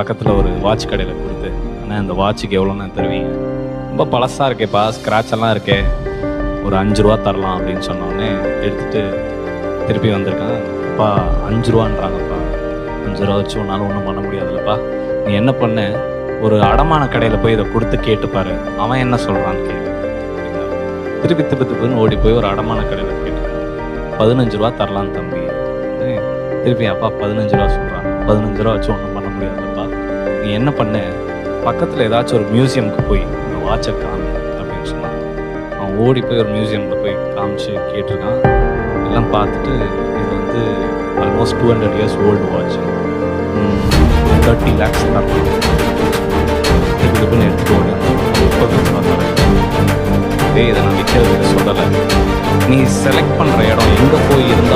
பக்கத்தில் ஒரு வாட்ச் கடையில் கொடுத்து ஆனால் அந்த வாட்சுக்கு எவ்வளோண்ணா தருவீங்க? ரொம்ப பழசாக இருக்கேப்பா ஸ்க்ராட்ச் எல்லாம் இருக்கே. ஒரு அஞ்சு ரூபா தரலாம் அப்படின்னு சொன்னோடனே எடுத்துட்டு திருப்பி வந்திருக்கேன். அப்பா அஞ்சு ரூபான்றாங்கப்பா. அஞ்சு ரூபா வச்சு உன்னால ஒன்றும் பண்ண முடியாதுல்லப்பா. நீ என்ன பண்ண? ஒரு அடமான கடையில் போய் இதை கொடுத்து கேட்டுப்பாரு அவன் என்ன சொல்கிறான்னு கேளு. திருப்பி திருப்பி திருப்பின்னு திப்புன்னு ஓடி போய் ஒரு அடமான கடையில் கேட்டு பதினஞ்சு ரூபா தரலான்னு தம்பி. திருப்பி அப்பா பதினஞ்சு ரூபா சொல்கிறான் பதினஞ்சு ரூபா வச்சு ஒன்றும் பண்ண முடியாதுப்பா. நீ என்ன பண்ண? பக்கத்தில் ஏதாச்சும் ஒரு மியூசியமுக்கு போய் இந்த வாட்சை காமி அப்படின்னு சொன்னான். அவன் ஓடி போய் ஒரு மியூசியமில் போய் காமிச்சு கேட்டிருக்கான். எல்லாம் பார்த்துட்டு இது வந்து almost two hundred years old watch thirty lakhs தரலாம் திருப்பி திருப்பி எடுத்துகிட்டு ஓடி. இதை நான் விற்கிறது சொல்லலை. நீ செலக்ட் பண்ணுற இடம் எங்கே போய் இருந்தால்